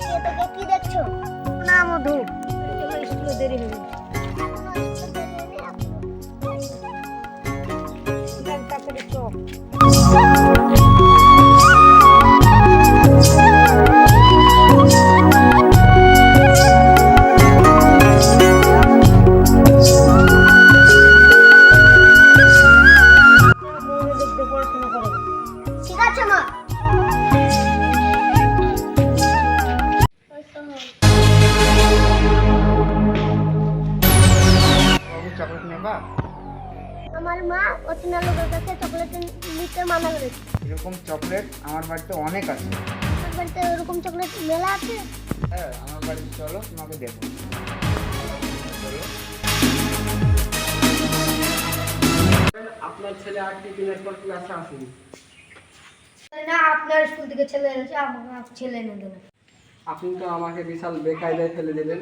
তাকিয়ে তোকে কি দেখছ? না মধু। স্কুলে দেরি হবে তারপরে ঠিক আছে মা। চকলেট নেবা আমার মা অচেনা লোকের কাছে চকলেট নিতে মানা করেছে। এরকম চকলেট আমার বাড়িতে অনেক আছে। আপনার বাড়িতে ওরকম চকলেট মেলা আছে? হ্যাঁ আমার বাড়িতে চলো তোমাকে দেবো আপনার ছেলে আর টিফিনের পর ক্লাসে আসেনি? না আপনার স্কুল থেকে ছেলে এসেছে আমার ছেলে এনে দেবে। আপনি তো আমাকে বিশাল বেকায়দায় ফেলে দিলেন।